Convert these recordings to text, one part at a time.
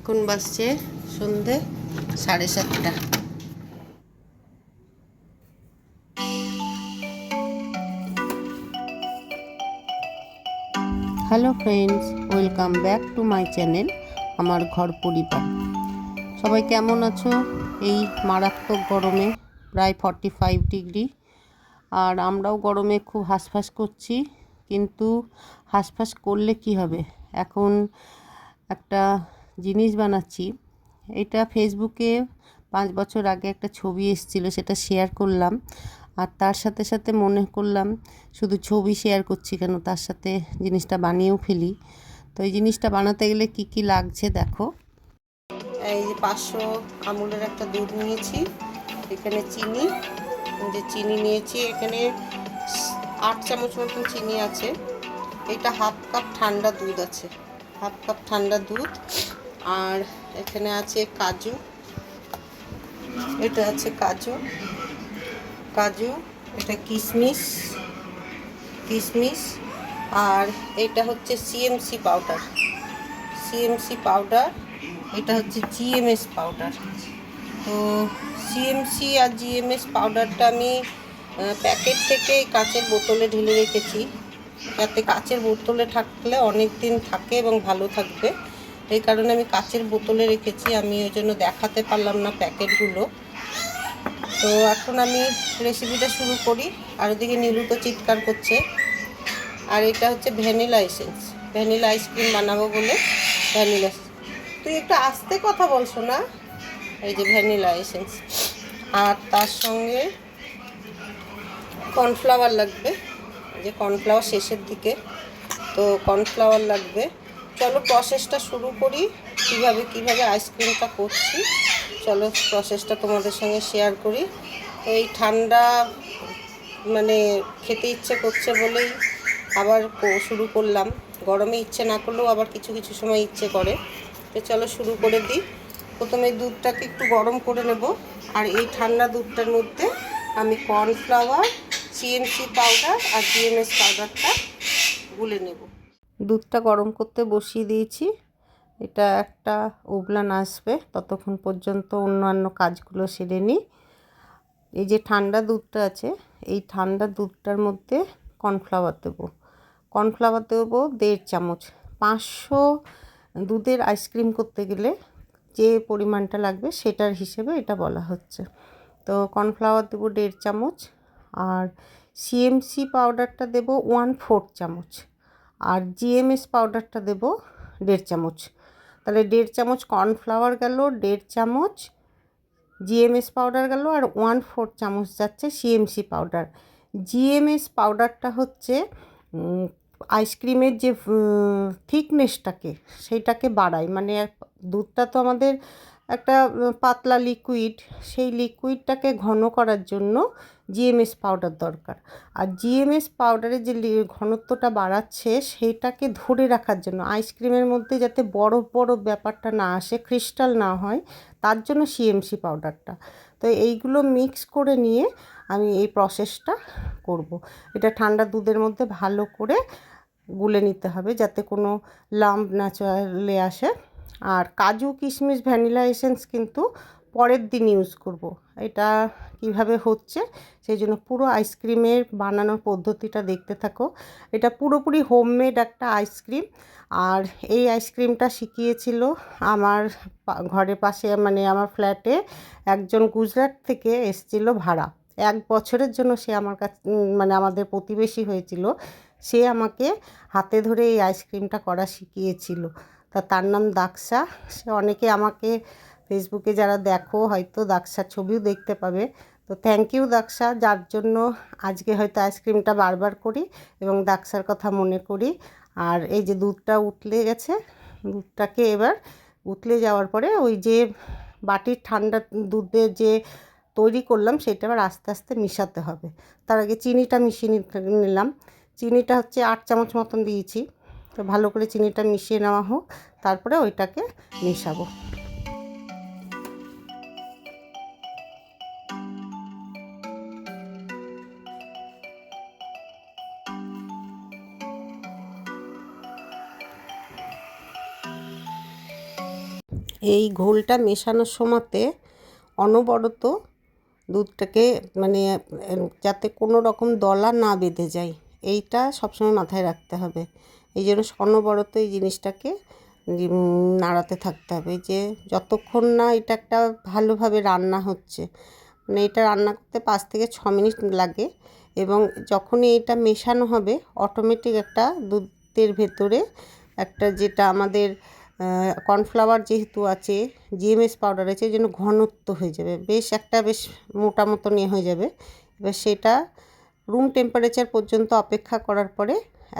এখন বাজছে সন্ধে সাড়ে সাতটা। Hello friends welcome back to my channel আমার ঘর পরিবার। সবাই কেমন আছো? এই মারাত্মক গরমে প্রায় ফর্টি ফাইভ ডিগ্রি আর আমরাও গরমে খুব হাঁসফাঁস করছি, কিন্তু হাঁসফাঁস করলে কি হবে? এখন একটা জিনিস বানাচ্ছি। এটা ফেসবুকে পাঁচ বছর আগে একটা ছবি এসেছিল, সেটা শেয়ার করলাম। আর তার সাথে সাথে মনে করলাম, শুধু ছবি শেয়ার করছি কেন, তার সাথে জিনিসটা বানিয়েও ফেলি। তো এই জিনিসটা বানাতে গেলে কি কি লাগছে দেখো। এই যে পাঁচশো আমুলের একটা দুধ নিয়েছি, এখানে চিনি যে চিনি নিয়েছি, এখানে আট চামচ মতন চিনি আছে। এটা হাফ কাপ ঠান্ডা দুধ আছে, হাফ কাপ ঠান্ডা দুধ। আর এখানে আছে কাজু। এটা আছে কাজু। কাজু, এটা কিশমিশ কিশমিশ আর এটা হচ্ছে সিএমসি পাউডার সিএমসি পাউডার এটা হচ্ছে জিএমএস পাউডার তো সিএমসি আর জিএমএস পাউডারটা আমি প্যাকেট থেকে কাচের বোতলে ঢেলে রেখেছি। যাতে কাঁচের বোতলে থাকলে অনেক দিন থাকে এবং ভালো থাকবে। এই কারণে আমি কাচের বোতলে রেখেছি, আমি ওই জন্য দেখাতে পারলাম না প্যাকেটগুলো। তো এখন আমি রেসিপিটা শুরু করি, আর ওদিকে নীলু তো চিৎকার করছে। আর এটা হচ্ছে ভ্যানিলা এসেন্স, ভ্যানিলা আইসক্রিম বানাবো বলে ভ্যানিলা তুই একটু আস্তে কথা বলছো না এই যে ভ্যানিলা এসেন্স, আর তার সঙ্গে কর্নফ্লাওয়ার লাগবে, যে কর্নফ্লাওয়ার শেষের দিকে, তো কর্নফ্লাওয়ার লাগবে। চলো প্রসেসটা শুরু করি, কীভাবে কীভাবে আইসক্রিমটা করছি। চলো প্রসেসটা তোমাদের সঙ্গে শেয়ার করি। তো এই ঠান্ডা মানে খেতে ইচ্ছে করছে বলেই আবার শুরু করলাম। গরমে ইচ্ছে না করলেও আবার কিছু কিছু সময় ইচ্ছে করে। তো চলো শুরু করে দিই। প্রথমে দুধটাকে একটু গরম করে নেব। আর এই ঠান্ডা দুধটার মধ্যে আমি কর্নফ্লাওয়ার সিএমসি পাউডার আর জিএমএস পাউডারটা গুলে নেব। দুধটা গরম করতে বসিয়ে দিয়েছি। এটা একটা উবলান আসবে, ততক্ষণ পর্যন্ত অন্যান্য কাজগুলো সেরে নিই এই যে ঠান্ডা দুধটা আছে, এই ঠান্ডা দুধটার মধ্যে কর্নফ্লাওয়ার দেবো। কর্নফ্লাওয়ার দেবো দেড় চামচ। পাঁচশো দুধের আইসক্রিম করতে গেলে যে পরিমাণটা লাগবে সেটার হিসেবে এটা বলা হচ্ছে। তো কর্নফ্লাওয়ার দেবো দেড় চামচ আর সিএমসি পাউডারটা দেবো ওয়ান ফোর চামচ। আর জিএমএস পাউডারটা দেবো দেড় চামচ। তাহলে দেড় চামচ কর্নফ্লাওয়ার গেল, দেড় চামচ জিএমএস পাউডার গেল আর ওয়ান ফোর চামচ যাচ্ছে সিএমসি পাউডার জিএমএস পাউডারটা হচ্ছে আইসক্রিমের যে থিকনেসটাকে সেইটাকে বাড়ায়। মানে দুধটা তো আমাদের একটা পাতলা লিকুইড সেই লিকুইডটাকে ঘন করার জন্য জিএমএস পাউডার দরকার। আর জিএমএস পাউডারের যে ঘনত্বটা বাড়াচ্ছে সেইটাকে ধরে রাখার জন্য আইসক্রিমের মধ্যে যাতে বরফ বরফ ব্যাপারটা না আসে ক্রিস্টাল না হয়, তার জন্য সিএমসি পাউডারটা তো এইগুলো মিক্স করে নিয়ে আমি এই প্রসেসটা করব। এটা ঠান্ডা দুধের মধ্যে ভালো করে গুলে নিতে হবে, যাতে কোনো লাম্প না চলে আসে। আর কাজু, কিশমিশ, ভ্যানিলা এসেন্স কিন্তু পরের দিন ইউজ করব। এটা কীভাবে হচ্ছে, সেই জন্য পুরো আইসক্রিমের বানানোর পদ্ধতিটা দেখতে থাকো। এটা পুরোপুরি হোমমেড একটা আইসক্রিম। আর এই আইসক্রিমটা শিখিয়েছিল আমার ঘরের পাশে মানে আমার ফ্ল্যাটে একজন গুজরাট থেকে এসেছিল ভাড়া। এক বছরের জন্য সে আমার কাছে মানে আমাদের প্রতিবেশী হয়েছিল। সে আমাকে হাতে ধরে এই আইসক্রিমটা করা শিখিয়েছিল। তা তার নাম দাক্সা। সে অনেকে আমাকে ফেসবুকে যারা দেখো, হয়তো দাক্সার ছবিও দেখতে পাবে। তো থ্যাংক ইউ দাক্সা, যার জন্য আজকে হয়তো আইসক্রিমটা বারবার করি এবং দাক্সার কথা মনে করি। আর এই যে দুধটা উতলে গেছে, দুধটাকে এবার উতলে যাওয়ার পরে ওই যে বাটির ঠান্ডা দুধের যে তৈরি করলাম, সেটা আবার আস্তে আস্তে মিশাতে হবে। তার আগে চিনিটা মিশিয়ে নিলাম। চিনিটা হচ্ছে আট চামচ মতন দিয়েছি। তো ভালো করে চিনিটা মিশিয়ে নেওয়া হোক, তারপরে ওইটাকে মেশাবো। এই ঘোলটা মেশানোর সময়তে অনবরত দুধটাকে মানে যাতে কোনো রকম দলা না বেঁধে যায়, এইটা সবসময় মাথায় রাখতে হবে। এই জন্য অনবরত এই জিনিসটাকে নাড়াতে থাকতে হবে। যে যতক্ষণ না এটা একটা ভালোভাবে রান্না হচ্ছে মানে এটা রান্না করতে পাঁচ থেকে ছ মিনিট লাগে এবং যখনই এটা মেশানো হবে অটোমেটিক একটা দুধের ভেতরে একটা যেটা আমাদের কর্নফ্লাওয়ার যেহেতু আছে জিএমএস পাউডার আছে, এই জন্য ঘনত্ব হয়ে যাবে। বেশ একটা বেশ মোটা মতো নিয়ে হয়ে যাবে। এবার সেটা রুম টেম্পারেচার পর্যন্ত অপেক্ষা করার পরে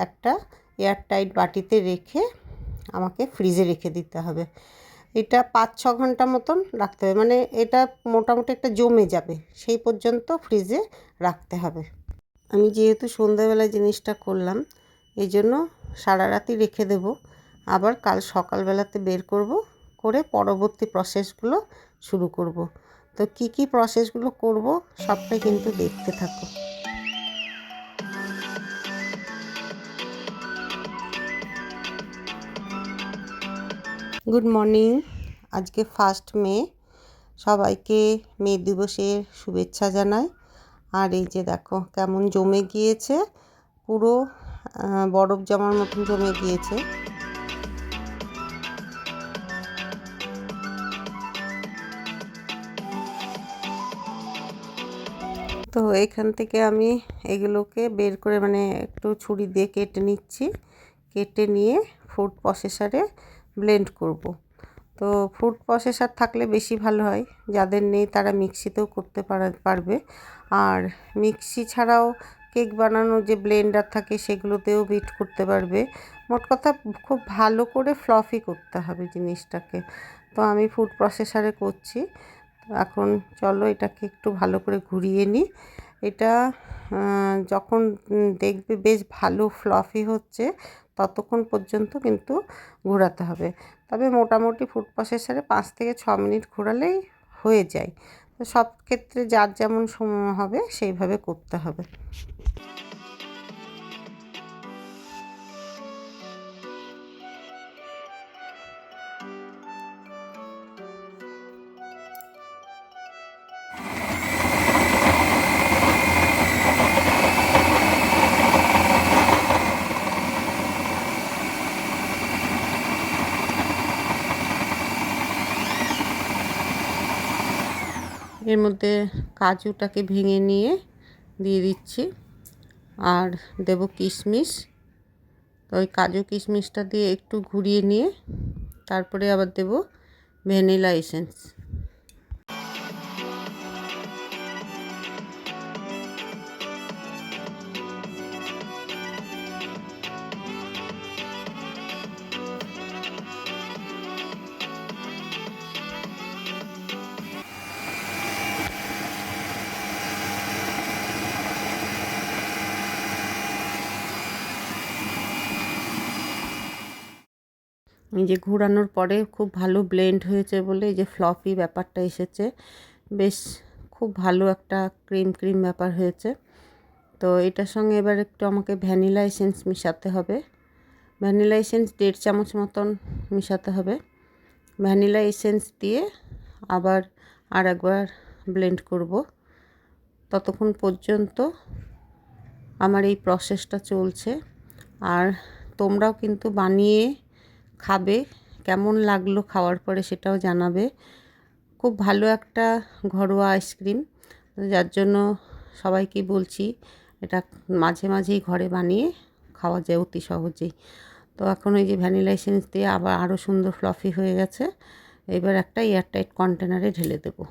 একটা এয়ারটাইট বাটিতে রেখে আমাকে ফ্রিজে রেখে দিতে হবে। এটা পাঁচ, ছ ঘণ্টা মতন রাখতে হবে। মানে এটা মোটামুটি একটা জমে যাবে। সেই পর্যন্ত ফ্রিজে রাখতে হবে। আমি যেহেতু সন্ধ্যাবেলায় জিনিসটা করলাম এই জন্য সারা রাতই রেখে দেব। আবার কাল সকালবেলাতে বের করব, করে পরবর্তী প্রসেসগুলো শুরু করব। তো কি কি প্রসেসগুলো করব সবটাই কিন্তু দেখতে থাকো। গুড মর্নিং আজকে ফার্স্ট মে। সবাইকে মে দিবসের শুভেচ্ছা জানাই। আর এই যে দেখো, কেমন জমে গিয়েছে। পুরো বরফ জমার মতন জমে গিয়েছে। তো এখান থেকে আমি এগুলোকে বের করে মানে একটু ছুরি দিয়ে কেটে নিচ্ছি। কেটে নিয়ে ফুড প্রসেসরে ব্লেন্ড করব। তো ফুড প্রসেসার থাকলে বেশি ভালো হয়, যাদের নেই তারা মিক্সিতেও করতে পারা- পারবে। আর মিক্সি ছাড়াও কেক বানানোর যে ব্লেন্ডার থাকে সেগুলোতেও বিট করতে পারবে। মোট কথা খুব ভালো করে ফ্লফি করতে হবে জিনিসটাকে। তো আমি ফুড প্রসেসারে করছি। এখন চলো এটাকে একটু ভালো করে ঘুরিয়ে নিই। এটা যখন দেখবে বেশ ভালো ফ্লফি হচ্ছে ততক্ষণ পর্যন্ত কিন্তু ঘোরাতে হবে। তবে মোটামুটি ফুড সাথে পাঁচ থেকে ছ মিনিট ঘোরালেই হয়ে যায়। তো সব ক্ষেত্রে যার যেমন সময় হবে সেইভাবে করতে হবে। মধ্যে কাজুটাকে ভেঙে নিয়ে দিয়ে দিচ্ছি। আর দেব কিশমিশ। তো ওই কাজু কিশমিশটা দিয়ে একটু ঘুরিয়ে নিয়ে তারপরে আবার দেব ভ্যানিলা এসেন্স। যে ঘোরানোর পরে খুব ভালো ব্লেন্ড হয়েছে বলে এই যে ফ্লপি ব্যাপারটা এসেছে। বেশ খুব ভালো একটা ক্রিম ক্রিম ব্যাপার হয়েছে। তো এটার সঙ্গে এবার একটু আমাকে ভ্যানিলা এসেন্স মিশাতে হবে। ভ্যানিলা এসেন্স দেড় চামচ মতন মিশাতে হবে। ভ্যানিলা এসেন্স দিয়ে আবার আর একবার ব্লেন্ড করব। ততক্ষণ পর্যন্ত আমার এই প্রসেসটা চলছে। আর তোমরাও কিন্তু বানিয়ে খাবে, কেমন লাগল খাওয়ার পরে সেটাও জানাবে। খুব ভালো একটা ঘরোয়া আইসক্রিম, যার জন্য সবাইকে বলছি এটা মাঝে মাঝেই ঘরে বানিয়ে খাওয়া যায় অতি সহজেই। তো এখন ওই যে ভ্যানিলা এসেন্স দিয়ে আবার আরও সুন্দর ফ্লফি হয়ে গেছে, এবার একটা এয়ারটাইট কন্টেনারে ঢেলে দেবো।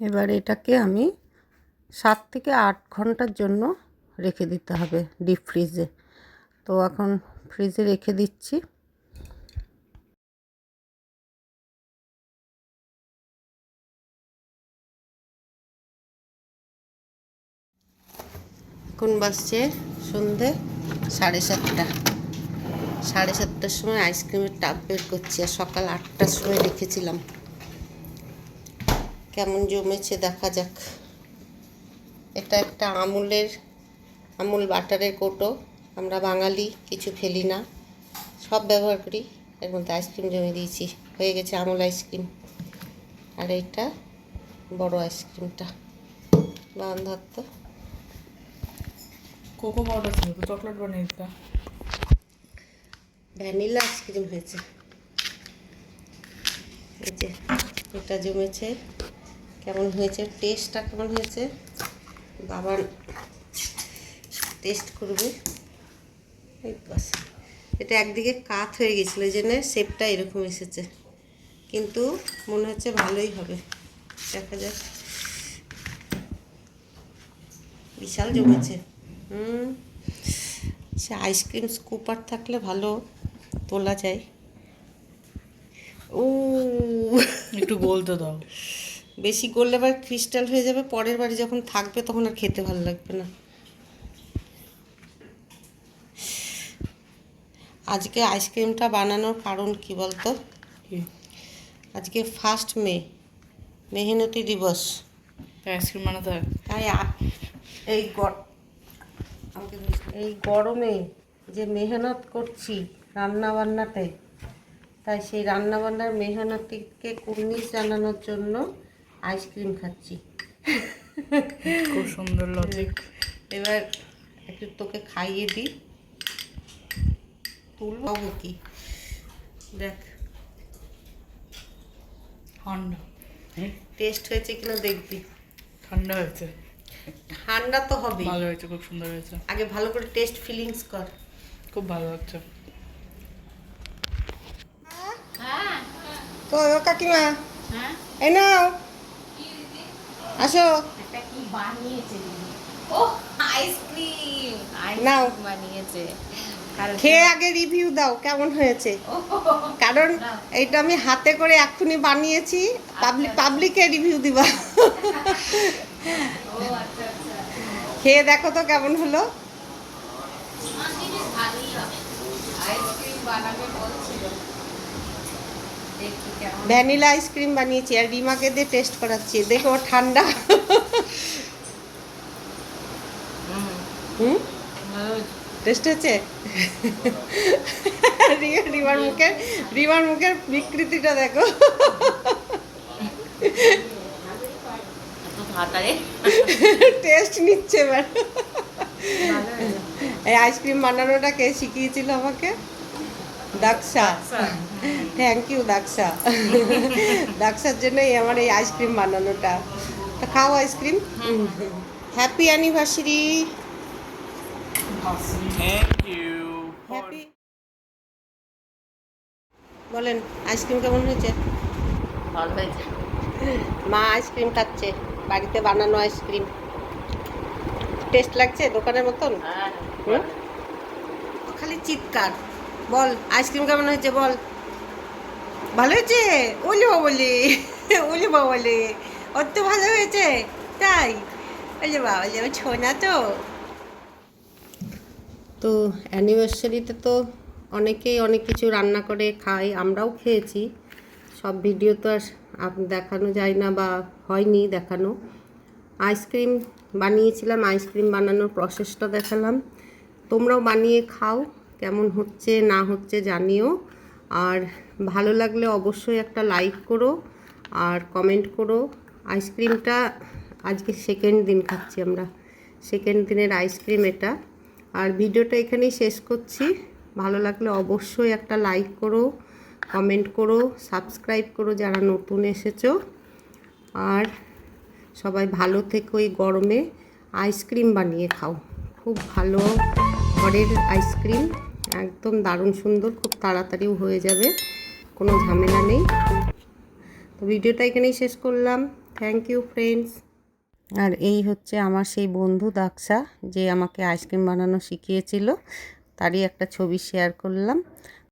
এবার এটাকে আমি সাত থেকে আট ঘণ্টার জন্য রেখে দিতে হবে ডিপ ফ্রিজে তো এখন ফ্রিজে রেখে দিচ্ছি। এখন বাজছে সন্ধে সাড়ে সাতটা। সাড়ে সাতটার সময় আইসক্রিমের টাপ বের করছি আর সকাল আটটার সময় রেখেছিলাম। কেমন জমেছে দেখা যাক। এটা একটা আমুলের আমুল বাটারের কোটো। আমরা বাঙালি কিছু ফেলি না। সব ব্যবহার করি। এর মধ্যে আইসক্রিম জমে দিয়েছি। হয়ে গেছে আমুল আইসক্রিম। আর এইটা বড় আইসক্রিমটা। বান ধরতো কোকো পাউডার ছিল চকলেট বানিয়ে দিতা। ভ্যানিলা আইসক্রিম হয়েছে। এই যে এটা জমেছে। কেমন হয়েছে? টেস্টটা কেমন হয়েছে? বাবার টেস্ট করবে। এই বাস। এটা একদিকে কাত হয়ে গেছিল, এই জন্য শেপটা এরকম এসেছে। কিন্তু মনে হচ্ছে ভালোই হবে। দেখা যাক। বিশাল জমেছে। হুম। সে আইসক্রিম স্কুপার থাকলে ভালো তোলা যায়। ও। একটু গলতে দাও। বেশি করলে আবার ক্রিস্টাল হয়ে যাবে পরের বাড়ি যখন থাকবে তখন আর খেতে ভালো লাগবে না। আজকে আইসক্রিমটা বানানোর কারণ কি বলতো? আজকে ফার্স্ট মে মেহনতি দিবস। আইসক্রিম বানাতে হয়? তাই এই এই গরমে যে মেহনত করছি রান্না বান্নাতে তাই সেই রান্না বান্নার মেহনতিকে কুর্নিশ জানানোর জন্য আইসক্রিম খাচ্ছি। খুব সুন্দর লজিক এবার একটু তোকে খাইয়ে দিই। তুলবো কি? দেখ। ঠান্ডা। টেস্ট হয়েছে কিনা দেখবি। ঠান্ডা হয়েছে। ঠান্ডা তো হবে ভালো হয়েছে খুব সুন্দর হয়েছে। আগে ভালো করে টেস্ট ফিলিংস কর। খুব ভালো হচ্ছে। তো কাকিমা? এই নাও। আসো। ও আইসক্রিম। নাও। বানিয়েছে। খেয়ে আগে রিভিউ দাও কেমন হয়েছে। কারণ আমি হাতে করে এক্ষুনি বানিয়েছি পাবলিক পাবলিকে রিভিউ দিবা। ও আচ্ছা আচ্ছা। খেয়ে দেখো তো কেমন হলো। আইসক্রিম বানাবে বলছিল। ভ্যানিলা আইসক্রিম বানিয়েছি আর রিমাকে দিয়ে টেস্ট করাচ্ছি। দেখো ঠান্ডা। হুম? টেস্ট হচ্ছে রিমার মুখের রিমার মুখের বিকৃতিটা দেখো। টেস্ট নিচ্ছে এবার এই আইসক্রিম বানানোটা কে শিখিয়েছিল আমাকে? দাক্সা। Thank you দাক্সা। দাক্সার জন্যই আমার এই আইসক্রিম বানানোটা। তা খাও ice cream happy anniversary thank you happy বলেন আইসক্রিম কেমন হয়েছে? ভালো হয়েছে। মা আইসক্রিম খাচ্ছে বাড়িতে বানানো আইসক্রিম টেস্ট লাগছে দোকানের মতন? হ্যাঁ হুম? খালি চিৎকার। বল, আইসক্রিম কেমন হয়েছে বল? ভালো হয়েছে? ওলি বলে ওলি বলে অত ভালো হয়েছে, তাই। ওলে বাবা ওলে ছোনা তো। তো অ্যানিভার্সারিতে তো অনেকেই অনেক কিছু রান্না করে খায়, আমরাও খেয়েছি। সব ভিডিও তো আর দেখানো যায় না বা হয়নি দেখানো। আইসক্রিম বানিয়েছিলাম, আইসক্রিম বানানোর প্রসেসটা দেখালাম। তোমরাও বানিয়ে খাও। কেমন হচ্ছে, না হচ্ছে জানিও। আর ভালো লাগলে অবশ্যই একটা লাইক করো আর কমেন্ট করো। আইসক্রিমটা আজকে সেকেন্ড দিন খাচ্ছি আমরা। সেকেন্ড দিনের আইসক্রিম এটা। আর ভিডিওটা এখানেই শেষ করছি। ভালো লাগলে অবশ্যই একটা লাইক করো কমেন্ট করো সাবস্ক্রাইব করো যারা নতুন এসেছ। আর সবাই ভালো থেকো এই গরমে। আইসক্রিম বানিয়ে খাও। খুব ভালো ঘরের আইসক্রিম একদম দারুণ সুন্দর, খুব তাড়াতাড়িও হয়ে যাবে, কোনো ঝামেলা নেই। তো ভিডিওটা এখানেই শেষ করলাম। থ্যাংক ইউ ফ্রেন্ডস আর এই হচ্ছে আমার সেই বন্ধু দাক্সা, যে আমাকে আইসক্রিম বানানো শিখিয়েছিল, তারই একটা ছবি শেয়ার করলাম।